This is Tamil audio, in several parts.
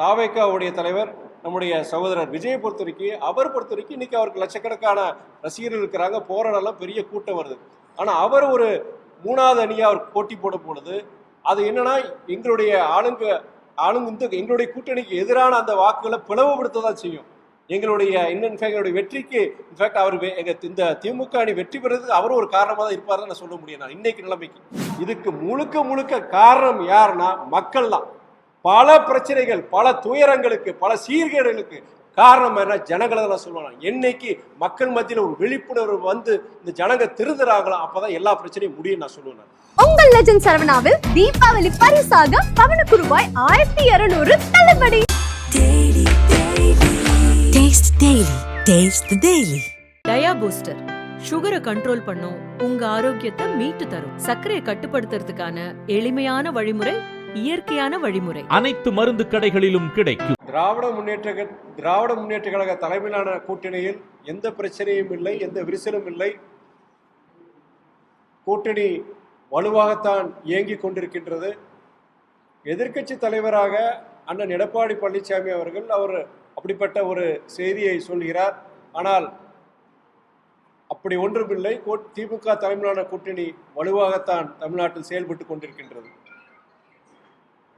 தாவேக்காவுடைய தலைவர் நம்முடைய சகோதரர் விஜயை பொறுத்த வரைக்கும் அவர் பொறுத்த வரைக்கும் இன்னைக்கு அவருக்கு லட்சக்கணக்கான ரசிகர்கள் இருக்கிறாங்க. போராடலாம் பெரிய கூட்டம் வருது. ஆனால் அவர் ஒரு மூணாவது அணியாக அவர் போட்டி போட போனது. அது என்னன்னா எங்களுடைய ஆளுங்க ஆளுங்க இந்த எங்களுடைய கூட்டணிக்கு எதிரான அந்த வாக்குகளை பிளவுபடுத்த தான் செய்யும். எங்களுடைய இன்ஃபேக்ட் எங்களுடைய வெற்றிக்கு இன்ஃபேக்ட் அவர் எங்கள் இந்த திமுக அணி வெற்றி பெறதுக்கு அவரும் ஒரு காரணமாக தான் இருப்பார் நான் சொல்ல முடியும். நான் இன்னைக்கு நிலைமைக்கு. இதுக்கு முழுக்க முழுக்க காரணம் யாருன்னா மக்கள் தான் பல பிரச்சனைகள் பல துயரங்களுக்கு பல சீர்கேடுகளுக்கு காரணம் என்ன ஜனங்களை தான் சொல்லுவாங்க என்னைக்கு மக்கள் மத்தியில் ஒரு விழிப்புணர்வு வந்து இந்த ஜனங்க திருந்துறாங்களோ அப்பதான் எல்லா பிரச்சனையும் முடியும் நான் சொல்லுவேன். உங்கள் லெஜண்ட் சரவணாவில் தீபாவளி பரிசாக பவனுக்கு ரூபாய் ஆயிரத்தி இருநூறு தள்ளுபடி Taste Daily. Taste the Daily. Dia booster சுகரை கண்ட்ரோல் பண்ணும் உங்க ஆரோக்கியத்தை மீட்டு தரும் சர்க்கரையை கட்டுப்படுத்துறதுக்கான எளிமையான வழிமுறை இயற்கையான வழிமுறை. அனைத்து மருந்து கடைகளிலும் கிடைக்கும். திராவிட முன்னேற்ற திராவிட முன்னேற்ற கழக தலைமையிலான கூட்டணியில் எந்த பிரச்சனையும் இல்லை எந்த விரிசலும் இல்லை. கூட்டணி வலுவாகத்தான் இயங்கிக் கொண்டிருக்கின்றது. எதிர்க்கட்சி தலைவராக அண்ணன் எடப்பாடி பழனிசாமி அவர்கள் அவர் அப்படிப்பட்ட ஒரு செய்தியை சொல்கிறார். ஆனால் அப்படி ஒன்றுமில்லை. கோ- திமுக தலைமையிலான கூட்டணி வலுவாகத்தான் தமிழ்நாட்டில் செயல்பட்டு கொண்டிருக்கின்றது.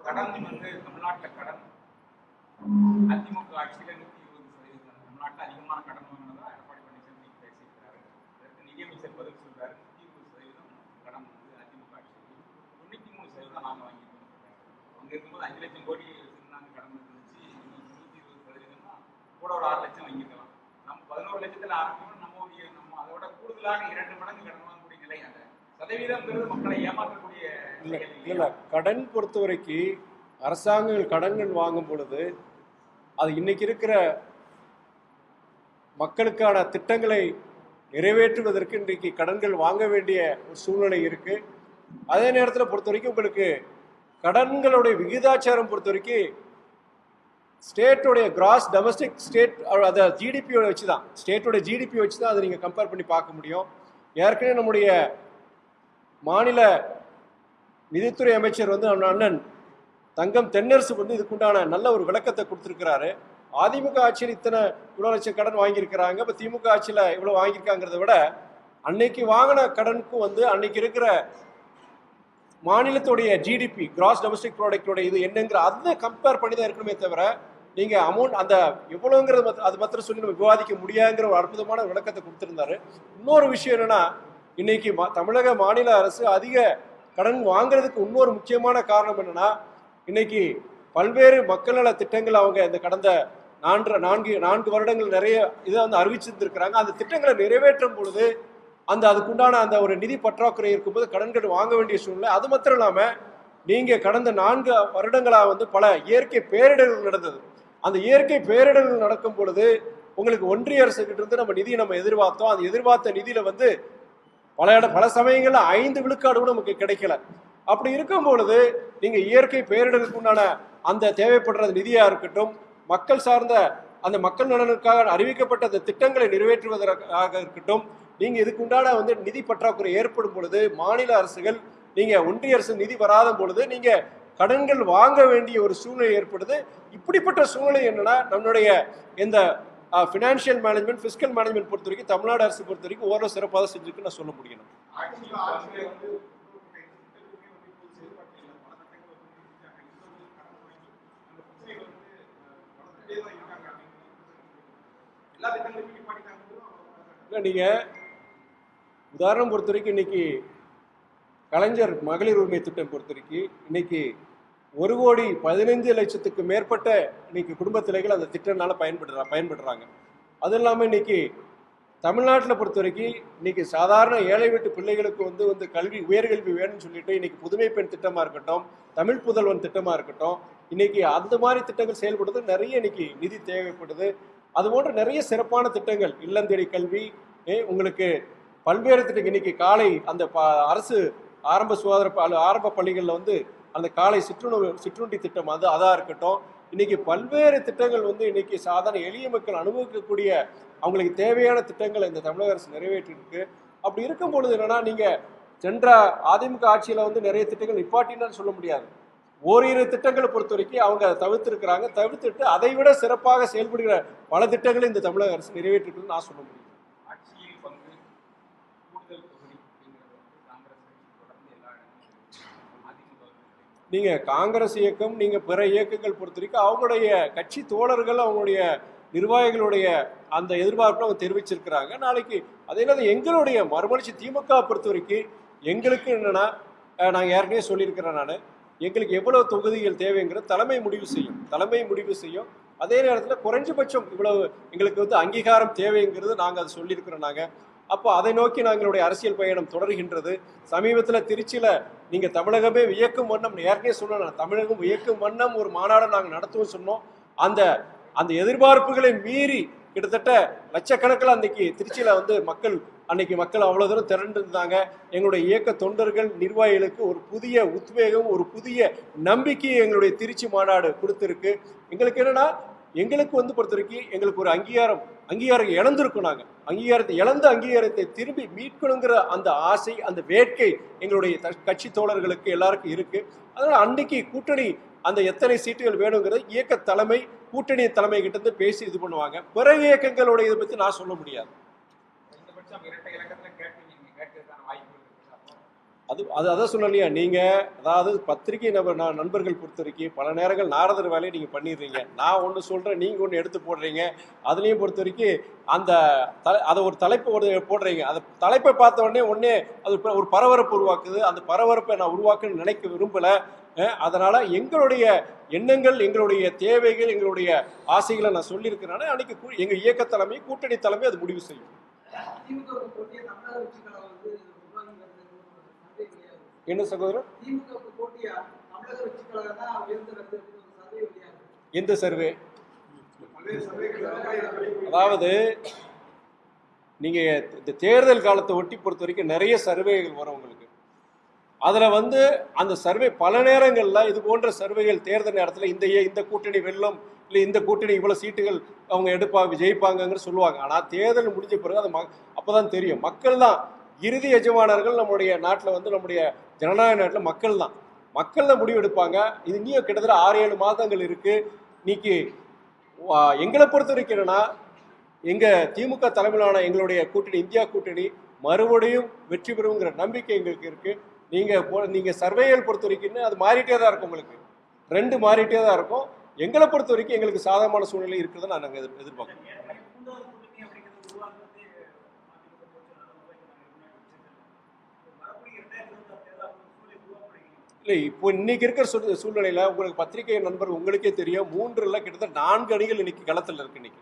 கடன் வந்து தமிழ்நாட்டில் கடன் அதிமுக ஆட்சியில் நூற்றி இருபது சதவீதம் தமிழ்நாட்டில் அதிகமான கடன் வாங்கினதா எடப்பாடி பழனிசாமி பேசியிருக்கிறாரு. இதற்கு நிதியமைச்சர் பதில் சொல்றாரு. நூற்றி இருபது சதவீதம் கடன் வந்து அதிமுக ஆட்சியில் தொண்ணூற்றி மூணு சதவீதம் நாங்கள் வாங்கியிருக்கோம் அங்கே இருக்கும்போது அஞ்சு லட்சம் கோடி வச்சிருந்தாங்க கடன் இருந்துச்சு நூற்றி இருபது சதவீதம்னா கூட ஒரு ஆறு லட்சம் வாங்கிக்கலாம் நம்ம பதினோரு லட்சத்தில் ஆரம்பிக்கணும் நம்ம நம்ம அதை விட கூடுதலாக இரண்டு மடங்கு கடன் வாங்கக்கூடிய நிலை அந்த சதவீதம்ங்கிறது மக்களை ஏமாற்றக்கூடிய இல்லை இல்லை கடன் பொறுத்த வரைக்கும் அரசாங்கங்கள் கடன்கள் வாங்கும் பொழுது அது இன்னைக்கு இருக்கிற மக்களுக்கான திட்டங்களை நிறைவேற்றுவதற்கு இன்றைக்கு கடன்கள் வாங்க வேண்டிய ஒரு சூழ்நிலை இருக்கு. அதே நேரத்தில் பொறுத்த வரைக்கும் உங்களுக்கு கடன்களுடைய விகிதாச்சாரம் பொறுத்த வரைக்கும் ஸ்டேட்டோடைய கிராஸ் டொமஸ்டிக் ஸ்டேட் அதை ஜிடிபியோட வச்சு தான் ஸ்டேட்டோட ஜிடிபி வச்சு தான் அதை நீங்கள் கம்பேர் பண்ணி பார்க்க முடியும். ஏற்கனவே நம்முடைய மாநில நிதித்துறை அமைச்சர் வந்து நம்ம அண்ணன் தங்கம் தென்னரசு வந்து இதுக்குண்டான நல்ல ஒரு விளக்கத்தை கொடுத்துருக்கிறாரு. அதிமுக ஆட்சியில் இத்தனை இவ்வளோ லட்சம் கடன் வாங்கியிருக்கிறாங்க. இப்போ திமுக ஆட்சியில் இவ்வளோ வாங்கியிருக்காங்கிறத விட அன்னைக்கு வாங்கின கடனுக்கும் வந்து அன்னைக்கு இருக்கிற மாநிலத்துடைய ஜிடிபி கிராஸ் டொமஸ்டிக் ப்ராடக்டோட இது என்னங்கிற அதை கம்பேர் பண்ணி தான் இருக்கணுமே தவிர நீங்கள் அமௌண்ட் அந்த எவ்வளோங்கிறது மத் அது மாத்திரம் சொல்லி நம்ம விவாதிக்க முடியாங்கிற ஒரு அற்புதமான விளக்கத்தை கொடுத்துருந்தாரு. இன்னொரு விஷயம் என்னென்னா இன்னைக்கு மா- தமிழக மாநில அரசு அதிக கடன் வாங்குறதுக்கு இன்னொரு முக்கியமான காரணம் என்னன்னா இன்னைக்கு பல்வேறு மக்கள் நல திட்டங்கள் அவங்க இந்த கடந்த நான்கு நான்கு நான்கு வருடங்கள் நிறைய இதை வந்து அறிவிச்சிருந்திருக்கிறாங்க. அந்த திட்டங்களை நிறைவேற்றும் பொழுது அந்த அதுக்குண்டான அந்த ஒரு நிதி பற்றாக்குறை இருக்கும்போது கடன்கள் வாங்க வேண்டிய சூழ்நிலை. அது மாத்திரம் இல்லாமல் நீங்கள் கடந்த நான்கு வருடங்களாக வந்து பல இயற்கை பேரிடர்கள் நடந்தது. அந்த இயற்கை பேரிடர்கள் நடக்கும் பொழுது உங்களுக்கு ஒன்றிய அரசுகிட்ட இருந்து நம்ம நிதியை நம்ம எதிர்பார்த்தோம். அந்த எதிர்பார்த்த நிதியில வந்து பல இட பல சமயங்களில் ஐந்து விழுக்காடு கூட நமக்கு கிடைக்கல. அப்படி இருக்கும் பொழுது நீங்கள் இயற்கை பேரிடருக்கு உண்டான அந்த தேவைப்படுற நிதியாக இருக்கட்டும் மக்கள் சார்ந்த அந்த மக்கள் நலனுக்காக அறிவிக்கப்பட்ட அந்த திட்டங்களை நிறைவேற்றுவதற்காக இருக்கட்டும் நீங்கள் இதுக்கு உண்டான வந்து நிதி பற்றாக்குறை ஏற்படும் பொழுது மாநில அரசுகள் நீங்கள் ஒன்றிய அரசு நிதி வராத பொழுது நீங்கள் கடன்கள் வாங்க வேண்டிய ஒரு சூழ்நிலை ஏற்படுது. இப்படிப்பட்ட சூழ்நிலை என்னன்னா நம்மளுடைய இந்த ஃபினான்ஷியல் மேனேஜ்மெண்ட் ஃபிஸ்கல் மேனேஜ்மெண்ட் பொறுத்த வரைக்கும் தமிழ்நாடு அரசு பொறுத்த வரைக்கும் ஓரளவு சிறப்பாக தான் செஞ்சிருக்குன்னு நான் சொல்ல முடியும். இல்லை நீங்கள் உதாரணம் பொறுத்த வரைக்கும் இன்னைக்கு கலைஞர் மகளிர் உரிமை திட்டம் பொறுத்த வரைக்கும் இன்னைக்கு ஒரு கோடி பதினைஞ்சு லட்சத்துக்கு மேற்பட்ட இன்னைக்கு குடும்பத்திலைகள் அந்த திட்டம்னால பயன்படுறா பயன்படுறாங்க. அது இல்லாமல் இன்னைக்கு தமிழ்நாட்டில் பொறுத்த வரைக்கும் இன்னைக்கு சாதாரண ஏழை வீட்டு பிள்ளைகளுக்கு வந்து வந்து கல்வி உயர்கல்வி வேணும்னு சொல்லிட்டு இன்னைக்கு புதுமை பெண் திட்டமாக இருக்கட்டும் தமிழ் புதல்வன் திட்டமாக இருக்கட்டும் இன்னைக்கு அந்த மாதிரி திட்டங்கள் செயல்படுறது நிறைய இன்னைக்கு நிதி தேவைப்படுது. அது போன்ற நிறைய சிறப்பான திட்டங்கள் இல்லம் தேடி கல்வி ஏ, உங்களுக்கு பல்வேறு திட்டங்கள். இன்னைக்கு காலை அந்த அரசு ஆரம்ப சுகாதார ஆரம்ப பள்ளிகளில் வந்து அந்த காலை சிற்றுணவு சிற்றுண்டி திட்டம் அது அதாக இருக்கட்டும். இன்னைக்கு பல்வேறு திட்டங்கள் வந்து இன்னைக்கு சாதாரண எளிய மக்கள் அனுபவிக்கக்கூடிய அவங்களுக்கு தேவையான திட்டங்களை இந்த தமிழக அரசு நிறைவேற்றிருக்கு அப்படி இருக்கும் பொழுது என்னன்னா நீங்க சென்ற அதிமுக ஆட்சியில வந்து நிறைய திட்டங்கள் நிப்பாட்டினான்னு சொல்ல முடியாது. ஓரிரு திட்டங்களை பொறுத்த வரைக்கும் அவங்க அதை தவிர்த்திருக்கிறாங்க. தவிர்த்துட்டு அதை விட சிறப்பாக செயல்படுகிற பல திட்டங்களை இந்த தமிழக அரசு நிறைவேற்றிருக்குன்னு நான் சொல்ல முடியும் ஆட்சியில் பங்கு கூடுதல் தொகுதி அப்படிங்கிறது வந்து காங்கிரஸ் கட்சி தொடர்ந்து எல்லா இடங்களிலும் அதிமுக நீங்கள் காங்கிரஸ் இயக்கம் நீங்கள் பிற இயக்கங்கள் பொறுத்த வரைக்கும் அவங்களுடைய கட்சி தோழர்கள் அவங்களுடைய நிர்வாகிகளுடைய அந்த எதிர்பார்ப்பை அவங்க தெரிவிச்சிருக்கிறாங்க. நாளைக்கு அதே நேரம் எங்களுடைய மறுமலர்ச்சி திமுக பொறுத்த வரைக்கும் எங்களுக்கு என்னென்னா நான் ஏற்கனவே சொல்லியிருக்கிறேன் நான். எங்களுக்கு எவ்வளோ தொகுதிகள் தேவைங்கிற தலைமை முடிவு செய்யும். தலைமை முடிவு செய்யும். அதே நேரத்தில் குறைஞ்சபட்சம் இவ்வளவு எங்களுக்கு வந்து அங்கீகாரம் தேவைங்கிறது நாங்கள் அதை சொல்லியிருக்கிறோம் நாங்கள் அப்போ அதை நோக்கி நாங்களுடைய அரசியல் பயணம் தொடர்கின்றது. சமீபத்தில் திருச்சியில் நீங்கள் தமிழகமே வியக்கும் வண்ணம் ஏற்கனவே சொன்னோம் தமிழகம் வியக்கும் வண்ணம் ஒரு மாநாடு நாங்கள் நடத்துவோம் சொன்னோம். அந்த அந்த எதிர்பார்ப்புகளை மீறி கிட்டத்தட்ட லட்சக்கணக்கில் அன்னைக்கு திருச்சியில் வந்து மக்கள் அன்னைக்கு மக்கள் அவ்வளோ தூரம் திரண்டிருந்தாங்க எங்களுடைய இயக்க தொண்டர்கள் நிர்வாகிகளுக்கு ஒரு புதிய உத்வேகம் ஒரு புதிய நம்பிக்கையை எங்களுடைய திருச்சி மாநாடு கொடுத்துருக்கு. எங்களுக்கு என்னன்னா எங்களுக்கு வந்து பொறுத்த வரைக்கும் எங்களுக்கு ஒரு அங்கீகாரம் அங்கீகாரம் இழந்திருக்கோம் நாங்கள் அங்கீகாரத்தை இழந்த அங்கீகாரத்தை திரும்பி மீட்கணுங்கிற அந்த ஆசை அந்த வேட்கை எங்களுடைய த- கட்சி தோழர்களுக்கு எல்லாருக்கும் இருக்கு. அதனால் அன்னைக்கு கூட்டணி அந்த எத்தனை சீட்டுகள் வேணுங்கிறது இயக்க தலைமை கூட்டணி தலைமை கிட்ட இருந்து பேசி இது பண்ணுவாங்க. பிற இயக்கங்களுடைய இதை பற்றி நான் சொல்ல முடியாது. அது அது அதான் சொல்லலையா நீங்கள் அதாவது பத்திரிகை நபர் நான் நண்பர்கள் பொறுத்த வரைக்கும் பல நேரங்கள் நாரதர் வேலையை நீங்கள் பண்ணிடுறீங்க. நான் ஒன்று சொல்கிறேன் நீங்கள் ஒன்று எடுத்து போடுறீங்க. அதுலேயும் பொறுத்த வரைக்கும் அந்த தலை அதை ஒரு தலைப்பு ஒரு போடுறீங்க. அந்த தலைப்பை பார்த்த உடனே உடனே அது ஒரு பரபரப்பு உருவாக்குது. அந்த பரபரப்பை நான் உருவாக்குன்னு நினைக்க விரும்பலை. அதனால் எங்களுடைய எண்ணங்கள் எங்களுடைய தேவைகள் எங்களுடைய ஆசைகளை நான் சொல்லியிருக்கிறேன்னா அன்னைக்கு கூ- எங்க இயக்க தலைமை கூட்டணி தலைமை அது முடிவு செய்யும். சர்வே வெளியாகுது எந்த சர்வே? அதாவது நீங்க இந்த தேர்தல் காலத்தை ஒட்டி பொறுத்த வரைக்கும் நிறைய சர்வேகள் வரும் உங்களுக்கு. அதுல வந்து அந்த சர்வே பல நேரங்கள்ல இது போன்ற சர்வேகள் தேர்தல் நேரத்துல இந்த ஏ- இந்த கூட்டணி வெல்லும் இல்லை இந்த கூட்டணி இவ்வளவு சீட்டுகள் அவங்க எடுப்பாங்க ஜெயிப்பாங்கன்னு சொல்லுவாங்க. ஆனா தேர்தல் முடிஞ்ச பிறகு அது ம- அப்பதான் தெரியும். மக்கள் தான் இறுதி எஜமானர்கள் நம்முடைய நாட்டில் வந்து நம்முடைய ஜனநாயக நாட்டில் மக்கள் தான் மக்கள் தான் முடிவெடுப்பாங்க. இது இன்னும் கிட்டத்தட்ட ஆறு ஏழு மாதங்கள் இருக்குது இன்னைக்கு எங்களை பொறுத்த வரைக்கும் எங்கள் திமுக தலைமையிலான எங்களுடைய கூட்டணி இந்தியா கூட்டணி மறுபடியும் வெற்றி பெறுங்கிற நம்பிக்கை எங்களுக்கு இருக்குது நீங்கள் போ- நீங்கள் சர்வேயல் பொறுத்த வரைக்கும் அது மாறிட்டே தான் இருக்கும் உங்களுக்கு. ரெண்டு மாறிட்டே தான் இருக்கும். எங்களை பொறுத்த வரைக்கும் எங்களுக்கு சாதகமான சூழ்நிலை இருக்கிறத நான் நாங்கள் எதிர்பார்க்குறோம். இல்லை இப்போ இன்னைக்கு இருக்கிற சூழ் சூழ்நிலையில் உங்களுக்கு பத்திரிகை நண்பர் உங்களுக்கே தெரியும் மூன்றில் கிட்டத்தட்ட நான்கு அணிகள் இன்னைக்கு களத்தில் இருக்கு இன்னைக்கு.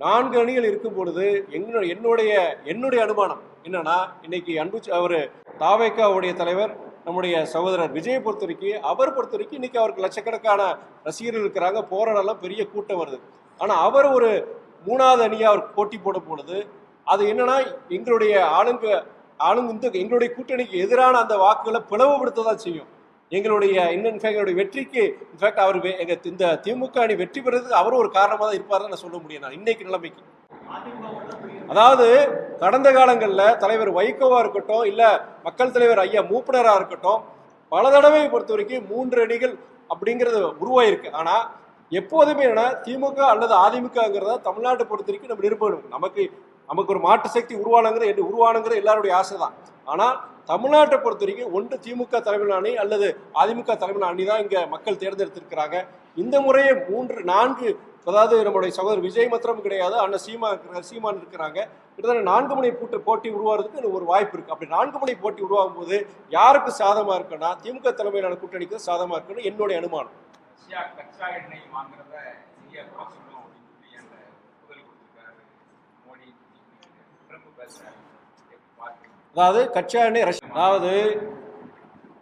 நான்கு அணிகள் இருக்கும் பொழுது என்னுடைய என்னுடைய என்னுடைய அனுமானம் என்னன்னா இன்னைக்கு அன்பு அவர் தாவேக்காவுடைய தலைவர் நம்முடைய சகோதரர் விஜயை பொறுத்த வரைக்கும் அவர் பொறுத்த வரைக்கும் இன்னைக்கு அவருக்கு லட்சக்கணக்கான ரசிகர்கள் இருக்கிறாங்க போராடலாம் பெரிய கூட்டம் வருது. ஆனால் அவர் ஒரு மூணாவது அணியாக அவர் போட்டி போட பொழுது அது என்னன்னா எங்களுடைய ஆளுங்க ஆளுங்க வந்து எங்களுடைய கூட்டணிக்கு எதிரான அந்த வாக்குகளை பிளவுபடுத்த தான் செய்யும். எங்களுடைய இன்னும் எங்களுடைய வெற்றிக்கு இன்ஃபேக்ட் அவர் எங்க இந்த திமுக அணி வெற்றி பெறதுக்கு அவரும் ஒரு காரணமாக தான் இருப்பார் நான் சொல்ல முடியும் நான் இன்னைக்கு நிலைமைக்கு. அதாவது கடந்த காலங்களில் தலைவர் வைகோவா இருக்கட்டும் இல்ல மக்கள் தலைவர் ஐயா மூப்பனரா இருக்கட்டும் பல தடவை பொறுத்த வரைக்கும் மூன்று அணிகள் அப்படிங்கிறது உருவாயிருக்கு. ஆனா எப்போதுமே என்ன திமுக அல்லது அதிமுகங்கிறத தமிழ்நாட்டை பொறுத்த வரைக்கும் நம்ம நிரூபணும். நமக்கு நமக்கு ஒரு மாற்று சக்தி உருவானுங்கிற உருவானுங்கிற எல்லாருடைய ஆசை தான் ஆனால் தமிழ்நாட்டை பொறுத்த வரைக்கும் ஒன்று திமுக தலைமையில் அணி அல்லது அதிமுக தலைமையில் அணி தான் இங்கே மக்கள் தேர்ந்தெடுத்திருக்கிறாங்க. இந்த முறையே மூன்று நான்கு அதாவது நம்முடைய சகோதரர் விஜய் மாத்திரம் கிடையாது அண்ணன் சீமா இருக்கிறார் சீமான் இருக்கிறாங்க. கிட்டத்தட்ட நான்கு மணி போட்டு போட்டி உருவாகிறதுக்கு ஒரு வாய்ப்பு இருக்குது அப்படி நான்கு மணி போட்டி உருவாகும் போது யாருக்கு சாதமாக இருக்குன்னா திமுக தலைமையிலான கூட்டணிக்கு சாதமாக இருக்குன்னு என்னுடைய அனுமானம். கச்சா எண்ணெய் வாங்குறத மோடி. அதாவது கச்சா ரஷ்யா அதாவது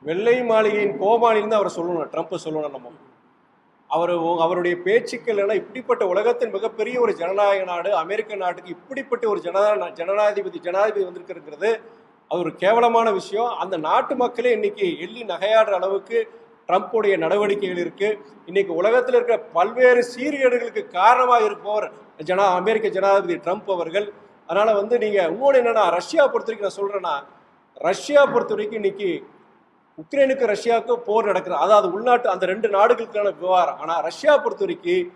வெள்ளை மாளிகையின் கோமாளின்னு அவர் சொல்லணும் ட்ரம்ப் சொல்லணும் நம்ம. அவர் அவருடைய பேச்சுக்கள் எல்லாம் இப்படிப்பட்ட உலகத்தின் மிகப்பெரிய ஒரு ஜனநாயக நாடு அமெரிக்க நாட்டுக்கு இப்படிப்பட்ட ஒரு ஜனநா ஜனநாதிபதி ஜனாதிபதி வந்திருக்கிறது அது ஒரு கேவலமான விஷயம். அந்த நாட்டு மக்களே இன்னைக்கு எள்ளி நகையாடுற அளவுக்கு ட்ரம்ப்புடைய நடவடிக்கைகள் இருக்கு. இன்னைக்கு உலகத்தில் இருக்கிற பல்வேறு சீர்கேடுகளுக்கு காரணமாக இருப்பவர் ஜனா அமெரிக்க ஜனாதிபதி ட்ரம்ப் அவர்கள். அதனால வந்து நீங்க இன்னொன்று என்னன்னா ரஷ்யா பொறுத்த வரைக்கும் நான் சொல்றேன்னா ரஷ்யா பொறுத்த வரைக்கும் இன்னைக்கு உக்ரைனுக்கு ரஷ்யாவுக்கும் போர் நடக்கிறது அதாவது உள்நாட்டு அந்த ரெண்டு நாடுகளுக்கான விவகாரம். ஆனால் ரஷ்யா பொறுத்த வரைக்கும்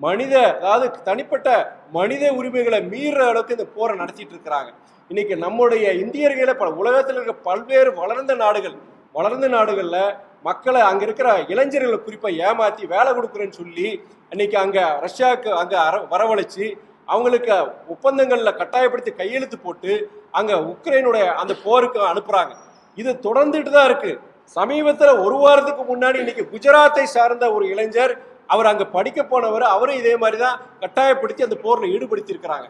மனித அதாவது தனிப்பட்ட மனித உரிமைகளை மீறுற அளவுக்கு இந்த போரை நடத்திட்டு இருக்கிறாங்க. இன்னைக்கு நம்முடைய இந்தியர்களே பல உலகத்தில் இருக்க பல்வேறு வளர்ந்த நாடுகள் வளர்ந்த நாடுகளில் மக்களை அங்கே இருக்கிற இளைஞர்களை குறிப்பாக ஏமாற்றி வேலை கொடுக்குறேன்னு சொல்லி இன்னைக்கு அங்கே ரஷ்யாவுக்கு அங்கே அர- வரவழைச்சு அவங்களுக்கு ஒப்பந்தங்களில் கட்டாயப்படுத்தி கையெழுத்து போட்டு அங்கே உக்ரைனுடைய அந்த போருக்கு அனுப்புகிறாங்க இது தொடர்ந்துட்டு தான் இருக்குது சமீபத்தில் ஒரு வாரத்துக்கு முன்னாடி இன்னைக்கு குஜராத்தை சார்ந்த ஒரு இளைஞர் அவர் அங்கே படிக்க போனவர் அவரும் இதே மாதிரி தான் கட்டாயப்படுத்தி அந்த போரில் ஈடுபடுத்தியிருக்கிறாங்க.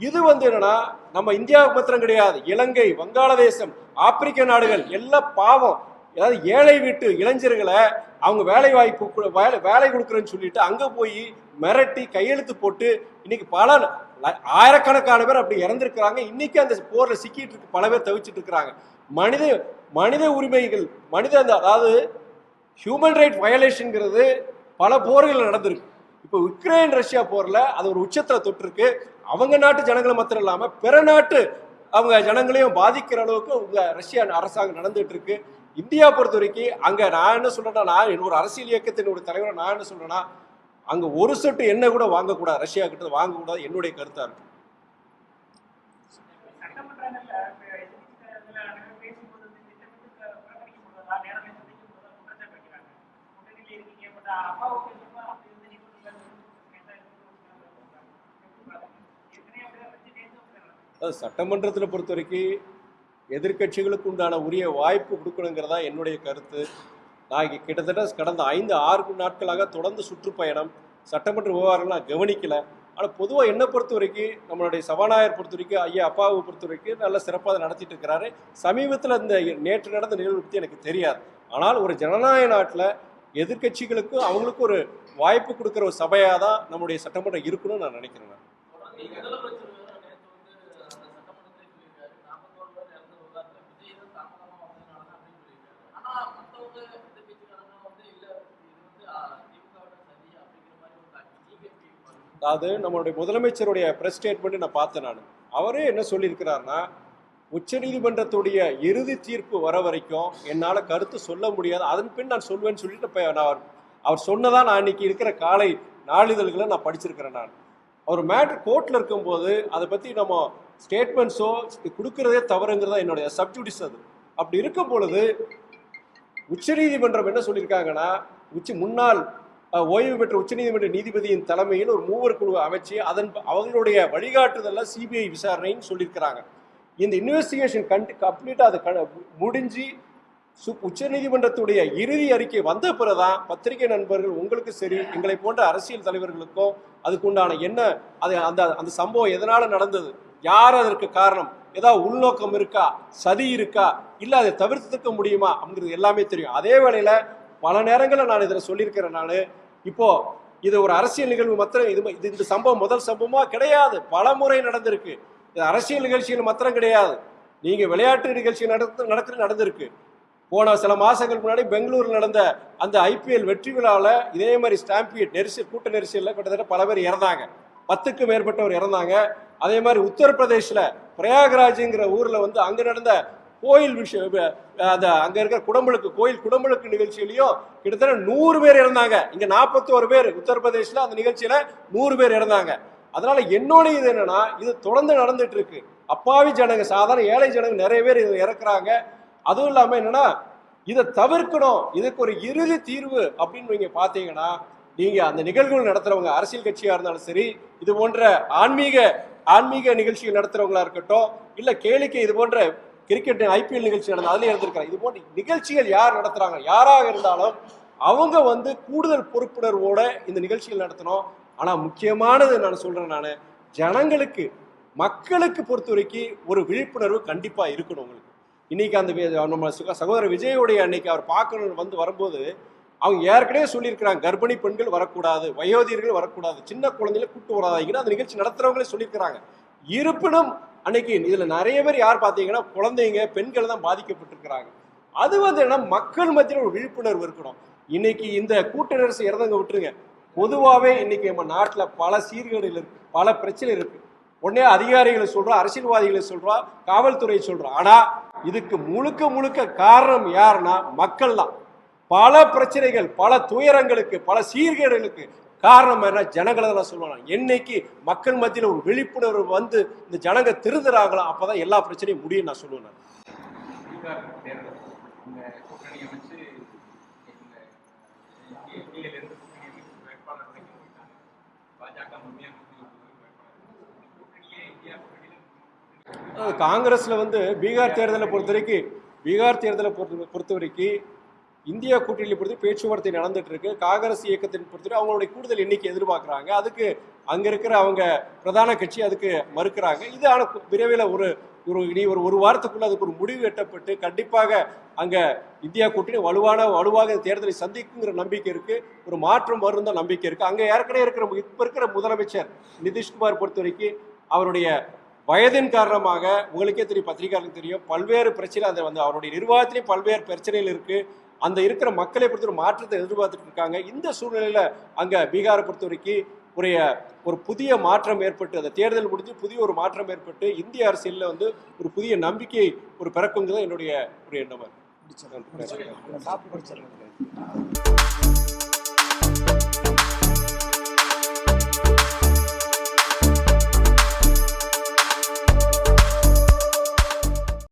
இது வந்து என்னன்னா நம்ம இந்தியாவுக்கு மாத்திரம் கிடையாது. இலங்கை வங்காளதேசம் ஆப்பிரிக்க நாடுகள் எல்லாம் பாவம். ஏதாவது ஏழை வீட்டு இளைஞர்களை அவங்க வேலை வாய்ப்பு வேலை வேலை கொடுக்குறேன்னு சொல்லிட்டு அங்கே போய் மிரட்டி கையெழுத்து போட்டு இன்னைக்கு பல ஆயிரக்கணக்கான பேர் அப்படி இறந்துருக்கிறாங்க. இன்னைக்கு அந்த போரில் சிக்கிட்டு இருக்கு பல பேர் தவிச்சிட்டு இருக்கிறாங்க. மனித மனித உரிமைகள் மனித அந்த அதாவது ஹியூமன் ரைட் வயலேஷன்ங்கிறது பல போர்கள் நடந்திருக்கு. இப்போ உக்ரைன் ரஷ்யா போரில் அது ஒரு உச்சத்தில் தொட்டிருக்கு. அவங்க நாட்டு ஜனங்களை மாத்திரம் இல்லாமல் பிற நாட்டு அவங்க ஜனங்களையும் பாதிக்கிற அளவுக்கு உங்கள் ரஷ்யா அரசாங்கம் நடந்துட்டு இருக்கு. இந்தியா பொறுத்த வரைக்கும் அங்கே நான் என்ன சொல்கிறேன்னா நான் ஒரு அரசியல் இயக்கத்தினுடைய தலைவரை நான் என்ன சொல்கிறேன்னா அங்கே ஒரு சொட்டு எண்ணெய் கூட வாங்கக்கூடாது. ரஷ்யா கிட்ட வாங்கக்கூடாது. என்னுடைய கருத்தாக இருக்கு சட்டமன்றத்தில் பொறுத்த வரைக்கும் எதிர்க்கட்சிகளுக்கு உண்டான உரிய வாய்ப்பு கொடுக்கணுங்கிறதா என்னுடைய கருத்து. நான் கிட்டத்தட்ட கடந்த ஐந்து ஆறு நாட்களாக தொடர்ந்து சுற்றுப்பயணம் சட்டமன்ற விவகாரங்கள் நான் கவனிக்கலை. ஆனால் பொதுவாக என்னை பொறுத்த வரைக்கும் நம்மளுடைய சபாநாயகர் பொறுத்த வரைக்கும் ஐயா அப்பாவை பொறுத்த வரைக்கும் நல்ல சிறப்பாக நடத்திட்டு இருக்கிறாரு. சமீபத்தில் இந்த நேற்று நடந்த நிகழ்வு பற்றி எனக்கு தெரியாது. ஆனால் ஒரு ஜனநாயக நாட்டில் எதிர்க்கட்சிகளுக்கும் அவங்களுக்கும் ஒரு வாய்ப்பு கொடுக்குற ஒரு சபையாக தான் நம்முடைய சட்டமன்றம் இருக்கணும்னு நான் நினைக்கிறேன் நான். முதலமைச்சர் வேற நேத்து வந்து அந்த சட்டமன்றத்திலே சொல்லியிருக்காரு நாற்பத்தோரு பேர் இறந்த விவகாரத்துல விஜய் தான் தாமதமா வந்ததுனால தான் அப்படின்னு சொல்லியிருக்காரு ஆனா மத்தவங்க எதிர்கட்சிக்காரங்க வந்து இல்ல இது வந்து திமுக சரி அப்படிங்கிற மாதிரி ஒரு பிஜேபி அதாவது நம்மளுடைய முதலமைச்சருடைய ப்ரெஸ் ஸ்டேட்மெண்ட் நான் பார்த்தேன் நான். அவரே என்ன சொல்லியிருக்கிறாருன்னா உச்சநீதிமன்றத்துடைய இறுதி தீர்ப்பு வர வரைக்கும் என்னால் கருத்து சொல்ல முடியாது. அதன் பின் நான் சொல்வேன்னு சொல்லிட்டு இப்போ நான் அவர் அவர் நான் இன்னைக்கு இருக்கிற காலை நாளிதழ்களை நான் படிச்சிருக்கிறேன் நான். அவர் மேட்ரு கோர்ட்டில் இருக்கும்போது அதை பற்றி நம்ம ஸ்டேட்மெண்ட்ஸோ கொடுக்கறதே தவறுங்கிறதா என்னுடைய சப்ஜுடிஸ் அது. அப்படி இருக்கும் பொழுது உச்சநீதிமன்றம் என்ன சொல்லியிருக்காங்கன்னா உச்சி முன்னாள் ஓய்வு பெற்ற உச்சநீதிமன்ற நீதிபதியின் தலைமையில் ஒரு மூவர் குழு அமைச்சு அதன் அவங்களுடைய வழிகாட்டுதல்ல சிபிஐ விசாரணைன்னு சொல்லியிருக்கிறாங்க. இந்த இன்வெஸ்டிகேஷன் கண்டி கம்ப்ளீட்டாக அது க- முடிஞ்சு சு உச்சநீதிமன்றத்துடைய இறுதி அறிக்கை வந்த பிறகுதான் பத்திரிகை நண்பர்கள் உங்களுக்கு சரி எங்களை போன்ற அரசியல் தலைவர்களுக்கும் அதுக்குண்டான என்ன அது அந்த அந்த சம்பவம் எதனால் நடந்தது யார் அதற்கு காரணம் ஏதாவது உள்நோக்கம் இருக்கா சதி இருக்கா இல்லை அதை தவிர்த்துக்க முடியுமா அப்படிங்கிறது எல்லாமே தெரியும். அதே வேளையில் பல நேரங்களில் நான் இதில் சொல்லியிருக்கிறேன் நான் இப்போ இது ஒரு அரசியல் நிகழ்வு மாத்திரம் இது இது இந்த சம்பவம் முதல் சம்பவமா கிடையாது. பல முறை நடந்திருக்கு. இது அரசியல் நிகழ்ச்சிகள் மாத்திரம் கிடையாது. நீங்க விளையாட்டு நிகழ்ச்சி நடத்து நடக்கிறது நடந்திருக்கு. போன சில மாசங்கள் முன்னாடி பெங்களூர்ல நடந்த அந்த ஐபிஎல் வெற்றி விழாவில் இதே மாதிரி ஸ்டாம்பியட் நெரிசல் கூட்ட நெரிசலில் கிட்டத்தட்ட பல பேர் இறந்தாங்க. பத்துக்கும் மேற்பட்டவர் இறந்தாங்க. அதே மாதிரி உத்தரப்பிரதேசில் பிரயாகராஜுங்கிற ஊரில் வந்து அங்கே நடந்த கோயில் விஷயம் அந்த அங்க இருக்கிற குடம்புழுக்கு கோயில் குடம்புழுக்கு நிகழ்ச்சியிலையும் கிட்டத்தட்ட நூறு பேர் இறந்தாங்க. இங்க நாற்பத்தோரு பேர் உத்தரப்பிரதேசில் அந்த நிகழ்ச்சியில நூறு பேர் இறந்தாங்க. அதனால என்னோட இது என்னன்னா இது தொடர்ந்து நடந்துட்டு இருக்கு அப்பாவி ஜனங்க சாதாரண ஏழை ஜனங்க நிறைய பேர் இதில் இறக்குறாங்க. அதுவும் இல்லாம என்னன்னா இதை தவிர்க்கணும். இதுக்கு ஒரு இறுதி தீர்வு அப்படின்னு நீங்க பாத்தீங்கன்னா நீங்க அந்த நிகழ்வுகள் நடத்துறவங்க அரசியல் கட்சியா இருந்தாலும் சரி இது போன்ற ஆன்மீக ஆன்மீக நிகழ்ச்சிகள் நடத்துறவங்களா இருக்கட்டும் இல்ல கேளிக்கை இது போன்ற கிரிக்கெட் ஐபிஎல் நிகழ்ச்சி நடந்த அதுல இருந்திருக்காங்க இது போன்ற நிகழ்ச்சிகள் யார் நடத்துறாங்க? யாராக இருந்தாலும் அவங்க வந்து கூடுதல் பொறுப்புணர்வோட இந்த நிகழ்ச்சிகள் நடத்தணும். ஆனா முக்கியமானது நான் சொல்றேன் நான் ஜனங்களுக்கு மக்களுக்கு பொறுத்த வரைக்கும் ஒரு விழிப்புணர்வு கண்டிப்பா இருக்கணும் உங்களுக்கு. இன்னைக்கு அந்த நம்ம சகோதரர் விஜயோடைய அன்னைக்கு அவர் பார்க்கணும்னு வந்து வரும்போது அவங்க ஏற்கனவே சொல்லியிருக்கிறாங்க கர்ப்பிணி பெண்கள் வரக்கூடாது வயோதிகர்கள் வரக்கூடாது சின்ன குழந்தைகளை கூட்டு வராதீங்கன்னு அந்த நிகழ்ச்சி நடத்துறவங்களே சொல்லியிருக்கிறாங்க. இருப்பினும் அன்னைக்கு இதுல நிறைய பேர் யார் பார்த்தீங்கன்னா குழந்தைங்க பெண்கள் தான் பாதிக்கப்பட்டிருக்கிறாங்க. அது வந்து என்ன மக்கள் மத்தியில் ஒரு விழிப்புணர்வு இருக்கணும். இன்னைக்கு இந்த கூட்ட நெரிசல் இறந்தவங்க விட்டுருங்க. பொதுவாகவே இன்னைக்கு நம்ம நாட்டில் பல சீர்கேடுகள் இருக்கு பல பிரச்சனை இருக்கு. உடனே அதிகாரிகளை சொல்றோம் அரசியல்வாதிகளை சொல்றோம் காவல்துறையை சொல்றோம் ஆனா இதுக்கு முழுக்க முழுக்க காரணம் யாருன்னா மக்கள் தான். பல பிரச்சனைகள் பல துயரங்களுக்கு பல சீர்கேடுகளுக்கு காரணம் என்ன? ஜனங்களை தான் சொல்லலாம் என்னைக்கு மக்கள் மத்தியில் ஒரு விழிப்புணர்வு வந்து இந்த ஜனங்க திருந்துறாங்களோ அப்பதான் எல்லா பிரச்சனையும் முடியும் நான் சொல்லுவேன் காங்கிரஸ்ல வந்து பீகார் தேர்தலை பொறுத்த வரைக்கும் பீகார் தேர்தலை பொறுத்த பொறுத்த வரைக்கும் இந்தியா கூட்டணியை பொறுத்து பேச்சுவார்த்தை நடந்துட்டு இருக்கு காங்கிரஸ் இயக்கத்தின் பொறுத்தவரை அவங்களுடைய கூடுதல் எண்ணிக்கை எதிர்பார்க்குறாங்க. அதுக்கு அங்கே இருக்கிற அவங்க பிரதான கட்சி அதுக்கு மறுக்கிறாங்க. இது ஆனால் விரைவில் ஒரு ஒரு இனி ஒரு ஒரு வாரத்துக்குள்ள அதுக்கு ஒரு முடிவு எட்டப்பட்டு கண்டிப்பாக அங்கே இந்தியா கூட்டணி வலுவான வலுவாக தேர்தலை சந்திக்குங்கிற நம்பிக்கை இருக்கு. ஒரு மாற்றம் வரும் தான் நம்பிக்கை இருக்கு. அங்கே ஏற்கனவே இருக்கிற இப்போ இருக்கிற முதலமைச்சர் நிதிஷ்குமார் பொறுத்த வரைக்கும் அவருடைய வயதின் காரணமாக உங்களுக்கே தெரியும் பத்திரிகையாளருக்கு தெரியும் பல்வேறு பிரச்சனை அந்த வந்து அவருடைய நிர்வாகத்திலையும் பல்வேறு பிரச்சனைகள் இருக்கு. அந்த இருக்கிற மக்களை பொறுத்த ஒரு மாற்றத்தை எதிர்பார்த்துட்டு இருக்காங்க. இந்த சூழ்நிலையில அங்க பீகாரை பொறுத்த வரைக்கும் ஒரு ஒரு புதிய மாற்றம் ஏற்பட்டு அந்த தேர்தல் முடிஞ்சு புதிய ஒரு மாற்றம் ஏற்பட்டு இந்திய அரசியலில் வந்து ஒரு புதிய நம்பிக்கை ஒரு பிறக்குங்கிறது என்னுடைய ஒரு எண்ணம் சாப்பிட்டு